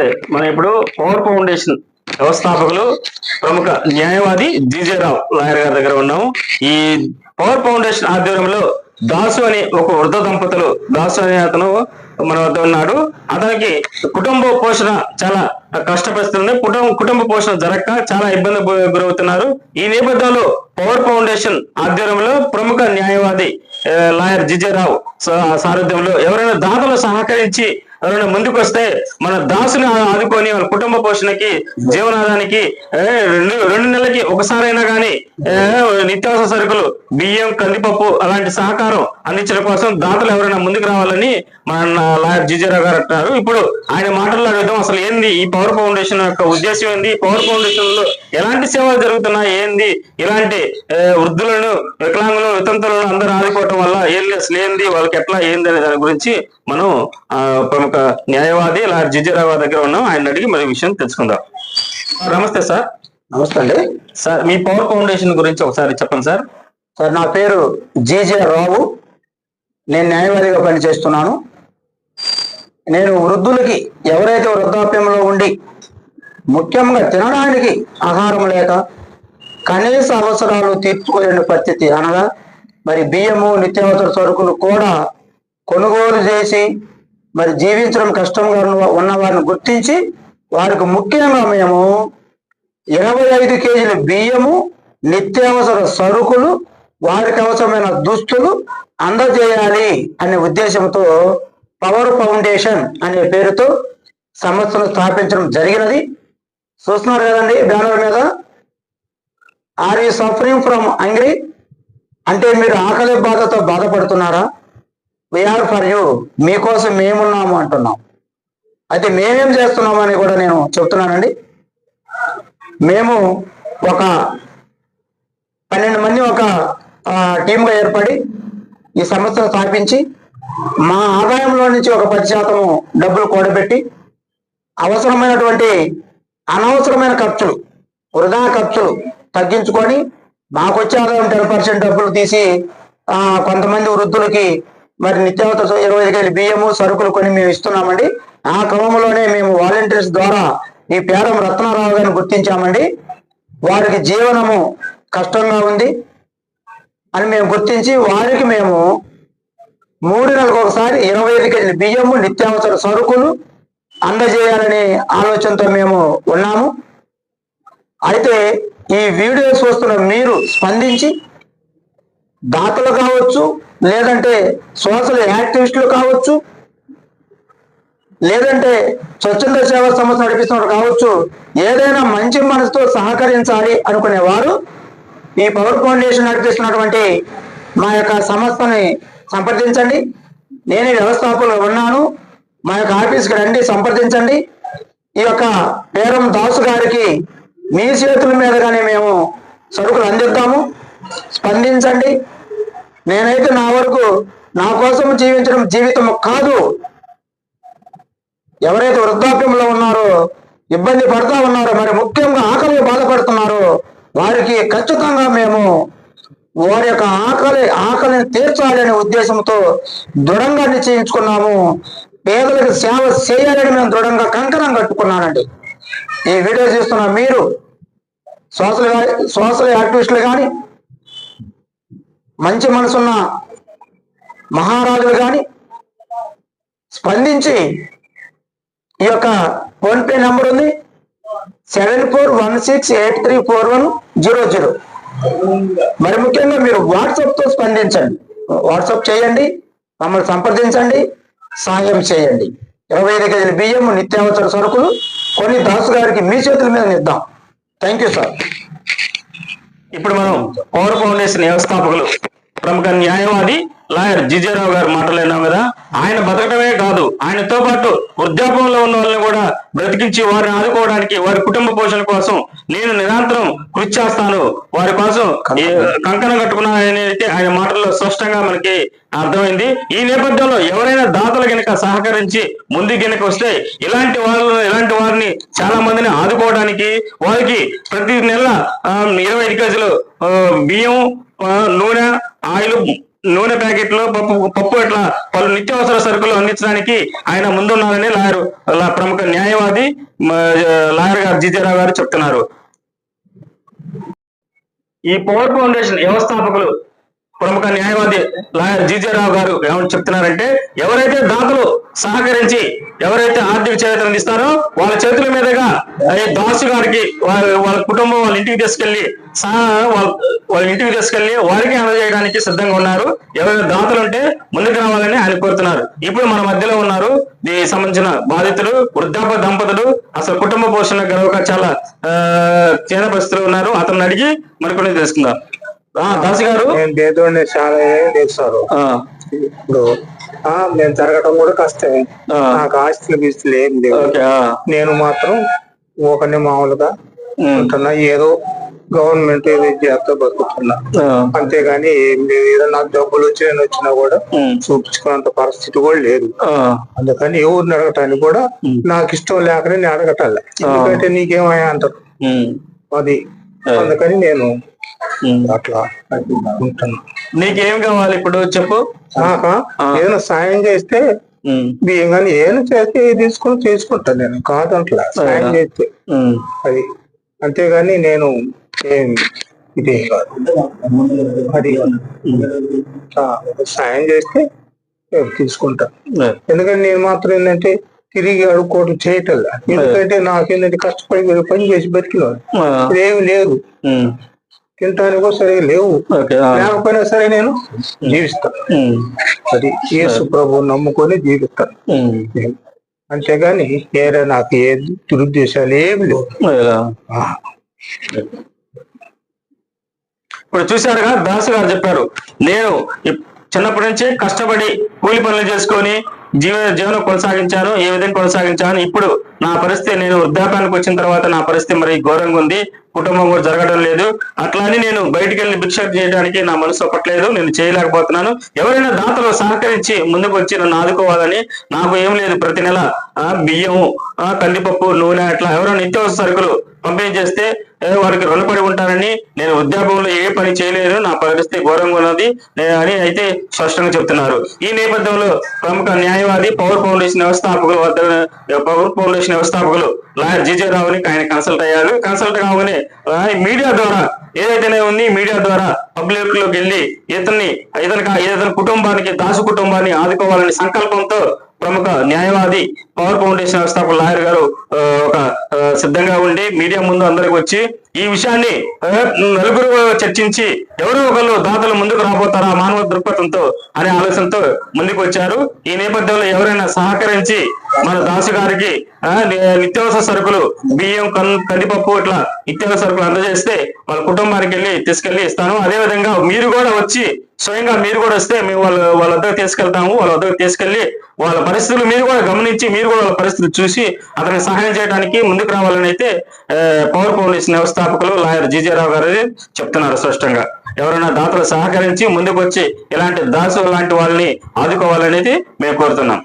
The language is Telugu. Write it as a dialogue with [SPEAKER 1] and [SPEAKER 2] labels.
[SPEAKER 1] నమస్తే. మనం ఇప్పుడు పవర్ ఫౌండేషన్ వ్యవస్థాపకులు ప్రముఖ న్యాయవాది జీజేరావు లాయర్ గారి దగ్గర ఉన్నాము. ఈ పవర్ ఫౌండేషన్ ఆధ్వర్యంలో దాసు అనే ఒక వృద్ధ దంపతులు దాసు అనే అతను మన వద్ద ఉన్నాడు. అతనికి కుటుంబ పోషణ చాలా కష్టపరిస్తుంది కుటుంబ కుటుంబ పోషణ జరగక చాలా ఇబ్బంది గురవుతున్నారు. ఈ నేపథ్యంలో పవర్ ఫౌండేషన్ ఆధ్వర్యంలో ప్రముఖ న్యాయవాది లాయర్ జిజేరావు సారథ్యంలో ఎవరైనా దాతలు సహకరించి ఎవరైనా ముందుకు వస్తే మన దాసుని ఆదుకొని వాళ్ళ కుటుంబ పోషణకి జీవనాధానికి రెండు రెండు నెలలకి ఒకసారైనా కానీ నిత్యావసర సరుకులు బియ్యం కందిపప్పు అలాంటి సహకారం అందించడం కోసం దాతలు ఎవరైనా ముందుకు రావాలని మన లాయర్ జిజేరావు గారు అంటున్నారు. ఇప్పుడు ఆయన మాటల్లో అడుగుదాం అసలు ఏంది? ఈ పవర్ ఫౌండేషన్ యొక్క ఉద్దేశం ఏంది? పవర్ ఫౌండేషన్లో ఎలాంటి సేవలు జరుగుతున్నాయి? ఏంది? ఇలాంటి వృద్ధులను వికలాంగులు వితంతులను అందరూ ఆదుకోవటం వల్ల ఏం లేదు అసలు ఏంది? వాళ్ళకి ఎట్లా ఏంది అనే దాని గురించి మనం ప్రముఖ న్యాయవాది లాయర్ జిజేరావు గారి దగ్గర ఉన్నాం. ఆయన అడిగి మరి విషయం తెలుసుకుందాం. నమస్తే సార్.
[SPEAKER 2] నమస్తే అండి.
[SPEAKER 1] సార్ మీ పవర్ ఫౌండేషన్ గురించి ఒకసారి చెప్పండి సార్.
[SPEAKER 2] సార్ నా పేరు జీజే రావు. నేను న్యాయవాదిగా పనిచేస్తున్నాను. నేను వృద్ధులకి ఎవరైతే వృద్ధాప్యంలో ఉండి ముఖ్యంగా తినడానికి ఆహారం లేక కనీస అవసరాలు తీర్చుకోలేని పరిస్థితి అనగా మరి బియ్యము నిత్యావసర సరుకులు కూడా కొనుగోలు చేసి మరి జీవించడం కష్టంగా ఉన్న- వారిని గుర్తించి వారికి ముఖ్యంగా మేము ఇరవై ఐదు కేజీల బియ్యము నిత్యావసర సరుకులు వారికి అవసరమైన దుస్తులు అందజేయాలి అనే ఉద్దేశంతో పవర్ ఫౌండేషన్ అనే పేరుతో సంస్థను స్థాపించడం జరిగినది. చూస్తున్నారు కదండి బ్యానర్ మీద. Are you suffering from angry అంటే మీరు ఆకలి బాధతో బాధపడుతున్నారా? వీఆర్ ఫర్ యూ మీకోసం మేమున్నాము అంటున్నాం. అయితే మేమేం చేస్తున్నామని కూడా నేను చెప్తున్నానండి. మేము ఒక పన్నెండు మంది ఒక టీమ్గా ఏర్పడి ఈ సంస్థను స్థాపించి మా ఆదాయంలో నుంచి ఒక పది శాతము డబ్బులు కూడబెట్టి అవసరమైనటువంటి అనవసరమైన ఖర్చులు వృధా ఖర్చులు తగ్గించుకొని మాకు వచ్చే ఆదాయం టెన్ పర్సెంట్ డబ్బులు తీసి కొంతమంది వృద్ధులకి మరి నిత్యావసర ఇరవై ఐదు కేజీ బియ్యము సరుకులు కొని మేము ఇస్తున్నామండి. ఆ క్రమంలోనే మేము వాలంటీర్స్ ద్వారా ఈ పేరం రత్నారావు గారిని గుర్తించామండి. వారికి జీవనము కష్టంగా ఉంది అని మేము గుర్తించి వారికి మేము మూడు నెలలకు ఒకసారి ఇరవై ఐదు కేజీల బియ్యము నిత్యావసర సరుకులు అందజేయాలనే ఆలోచనతో మేము ఉన్నాము. అయితే ఈ వీడియో చూస్తున్న మీరు స్పందించి దాతలు కావచ్చు లేదంటే సోషల్ యాక్టివిస్టులు కావచ్చు లేదంటే స్వచ్ఛంద సేవా సంస్థ నడిపిస్తున్నారు కావచ్చు ఏదైనా మంచి మనసుతో సహకరించాలి అనుకునే వారు ఈ పవర్ ఫౌండేషన్ నడిపిస్తున్నటువంటి మా యొక్క సంస్థని సంప్రదించండి. నేను వ్యవస్థాపకులు ఉన్నాను. మా యొక్క ఆఫీస్కి రండి సంప్రదించండి. ఈ యొక్క పేరం దాసు గారికి మీ చేతుల మీదగానే మేము సరుకులు అందిద్దాము. స్పందించండి. నేనైతే నా వరకు నా కోసం జీవించడం జీవితం కాదు. ఎవరైతే వృద్ధాప్యంలో ఉన్నారో ఇబ్బంది పడుతూ ఉన్నారో మరి ముఖ్యంగా ఆకలి బాధపడుతున్నారో వారికి ఖచ్చితంగా మేము వారి యొక్క ఆకలి ఆకలిని తీర్చాలనే ఉద్దేశంతో దృఢంగా నిశ్చయించుకున్నాము. పేదలకు సేవ చేయాలని మేము దృఢంగా కంకణం కట్టుకున్నానండి. ఈ వీడియో చూస్తున్న మీరు సోషల్ సోషల్ యాక్టివిస్టులు కానీ మంచి మనసున్న మహారాజులు కానీ స్పందించి ఈ యొక్క ఫోన్పే నెంబర్ ఉంది. Seven four one six eight three four one zero zero. మరి ముఖ్యంగా మీరు వాట్సాప్తో స్పందించండి. వాట్సాప్ చేయండి మమ్మల్ని సంప్రదించండి సాయం చేయండి. ఇరవై ఐదు కేజీల బియ్యం నిత్యావసర సరుకులు కొన్ని దాసు గారికి మీ చేతుల మీద ఇద్దాం థ్యాంక్ యూ సార్
[SPEAKER 1] ఇప్పుడు మనం పవర్ ఫౌండేషన్ వ్యవస్థాపకులు ప్రముఖ న్యాయవాది లాయర్ జీజేరావు గారు మాట్లాడినాం కదా? ఆయన బతకడమే కాదు ఆయనతో పాటు వృద్ధాపంలో ఉన్న వాళ్ళని కూడా బ్రతికించి వారిని ఆదుకోవడానికి వారి కుటుంబ పోషణ కోసం నేను నిరంతరం కృషి చేస్తాను. వారి కోసం కంకణం కట్టుకున్నానైతే ఆయన మాటల్లో స్పష్టంగా మనకి అర్థమైంది. ఈ నేపథ్యంలో ఎవరైనా దాతలు గనక సహకరించి ముందు గనక వస్తే ఇలాంటి వాళ్ళు ఇలాంటి వారిని చాలా మందిని ఆదుకోవడానికి వారికి ప్రతి నెల ఇరవై ఐదు కేజీలు బియ్యం నూనె ఆయిల్ నూనె ప్యాకెట్లు పప్పు పప్పు ఇట్లా పలు నిత్యావసర సరుకులు అందించడానికి ఆయన ముందున్నారని లాయర్ ప్రముఖ న్యాయవాది లాయర్ గారు జీజేరావు గారు చెప్తున్నారు. ఈ పవర్ ఫౌండేషన్ వ్యవస్థాపకులు ప్రముఖ న్యాయవాది లాయర్ జీజేరావు గారు ఏమని చెప్తున్నారంటే ఎవరైతే దాతలు సహకరించి ఎవరైతే ఆర్థిక చేతను ఇస్తారో వాళ్ళ చేతుల మీదుగా దాసు గారికి వాళ్ళ వాళ్ళ కుటుంబం వాళ్ళ ఇంటికి తీసుకెళ్ళి సహా వాళ్ళ వాళ్ళ ఇంటికి తీసుకెళ్ళి వారికి అందజేయడానికి సిద్ధంగా ఉన్నారు. ఎవరైనా దాతలు ఉంటే ముందుకు రావాలని ఆయన కోరుతున్నారు. ఇప్పుడు మన మధ్యలో ఉన్నారు దీనికి సంబంధించిన బాధితులు వృద్ధాప్య దంపతులు అసలు కుటుంబ పోషణ గర్వక చాలా ఆ పరిస్థితులు ఉన్నారు అతను అడిగి మరికొన్ని తెలుసుకుందాం. దాసి గారు?
[SPEAKER 3] నేను పేదోడిని చాలా
[SPEAKER 1] ఆ,
[SPEAKER 3] ఇప్పుడు ఆ నేను జరగటం కూడా కష్టమే. నాకు ఆస్తులు గీస్తులు ఏం లేవు. నేను మాత్రం ఒకరిని మామూలుగా ఉంటున్నా. ఏదో గవర్నమెంట్ ఏదో చేస్తా బతుకుతున్నా. అంతేగాని ఏం లేదు. ఏదో నాకు డబ్బులు వచ్చి నేను వచ్చినా కూడా చూపించుకున్నంత పరిస్థితి కూడా లేదు. అందుకని ఎవరిని అడగటానికి కూడా నాకు ఇష్టం లేకనే నేను అడగటాలే ఎందుకంటే నీకేమయ్యా అంటారు. అది. అందుకని నేను. అట్లా. ఉంటున్నా
[SPEAKER 1] నీకేం కావాలి ఇప్పుడు చెప్పు?
[SPEAKER 3] ఏదైనా సాయం చేస్తే బియ్యం కానీ ఏమైనా చేస్తే తీసుకొని చేసుకుంటాను నేను. కాదంట్లా సాయం చేస్తే. అది. అంతేగాని నేను ఏం ఇది కాదు. అది. సాయం చేస్తే నేను తీసుకుంటా. ఎందుకంటే నేను మాత్రం ఏంటంటే తిరిగి అడుక్కోవడం చేయటం ఎందుకంటే నాకేంటంటే కష్టపడి పని చేసి బతికినాను.
[SPEAKER 1] ఆ,
[SPEAKER 3] ఏమి లేదు. తినటానికి సరిగా లేవు. లేకపోయినా సరే నేను జీవిస్తాను అది యేసు ప్రభు నమ్ముకొని జీవిస్తాను. అంతేగాని వేరే నాకు ఏ దురుద్దేశాలు ఏమి లేవు.
[SPEAKER 1] ఇప్పుడు చూశారుగా దాసు గారు చెప్పారు నేను చిన్నప్పటి నుంచి కష్టపడి కూలి పనులు చేసుకొని జీవ జీవనం కొనసాగించాను ఏ విధంగా కొనసాగించాను ఇప్పుడు నా పరిస్థితి నేను వృద్ధాపానికి వచ్చిన తర్వాత నా పరిస్థితి మరి ఘోరంగా ఉంది. కుటుంబం కూడా జరగడం లేదు. అట్లా అని నేను బయటికి వెళ్ళి భిక్ష చేయడానికి నా మనసు ఒప్పట్లేదు. నేను చేయలేకపోతున్నాను. ఎవరైనా దాతలు సహకరించి ముందుకు వచ్చి నన్ను ఆదుకోవాలని నాకు ఏం లేదు. ప్రతి నెల ఆ, బియ్యం ఆ, కందిపప్పు నూనె అట్లా ఎవరైనా నిత్యావసర సరుకులు పంపిణీ చేస్తే వారికి రుణపడి ఉంటానని నేను ఉద్యోగంలో ఏ పని చేయలేదు నా పరిస్థితి ఘోరంగా ఉన్నది అని అయితే స్పష్టంగా చెప్తున్నారు. ఈ నేపథ్యంలో ప్రముఖ న్యాయవాది పవర్ ఫౌండేషన్ వ్యవస్థాపకులు వద్ద పవర్ ఫౌండేషన్ వ్యవస్థాపకులు లాయర్ జీజే రావుని ఆయన కన్సల్ట్ అయ్యారు. కన్సల్ట్ కాగానే మీడియా ద్వారా ఏదైతేనే ఉంది మీడియా ద్వారా పబ్లిక్లోకి వెళ్ళి ఇతన్ని ఇతని ఇతని కుటుంబానికి దాసు కుటుంబాన్ని ఆదుకోవాలనే సంకల్పంతో ప్రముఖ న్యాయవాది పవర్ ఫౌండేషన్ వ్యవస్థాపక లాయర్ గారు ఒక సిద్ధంగా ఉండి మీడియా ముందు అందరికి వచ్చి ఈ విషయాన్ని నలుగురు చర్చించి ఎవరో ఒకళ్ళు దాతలు ముందుకు రాబోతారా మానవ దృక్పథంతో అనే ఆలోచనతో ముందుకు వచ్చారు. ఈ నేపథ్యంలో ఎవరైనా సహకరించి మన దాసు గారికి నిత్యావసర సరుకులు బియ్యం కన్ కందిపప్పు ఇట్లా నిత్యావసర సరుకులు అందజేస్తే వాళ్ళ కుటుంబానికి వెళ్ళి తీసుకెళ్ళి ఇస్తాను. అదే విధంగా మీరు కూడా వచ్చి స్వయంగా మీరు కూడా వస్తే మేము వాళ్ళ వాళ్ళ వద్దకు తీసుకెళ్తాము. వాళ్ళ వద్దకు తీసుకెళ్ళి వాళ్ళ పరిస్థితులు మీరు కూడా గమనించి మీరు కూడా వాళ్ళ పరిస్థితులు చూసి అతని సహాయం సహాయం చేయడానికి ముందుకు రావాలని అయితే పవర్ పోలీస్ వ్యవస్థాపకులు లాయర్ జీజేరావు గారు చెప్తున్నారు స్పష్టంగా. ఎవరైనా దాతలు సహకరించి ముందుకు వచ్చి ఇలాంటి దాసు లాంటి వాళ్ళని ఆదుకోవాలనేది మేము కోరుతున్నాం.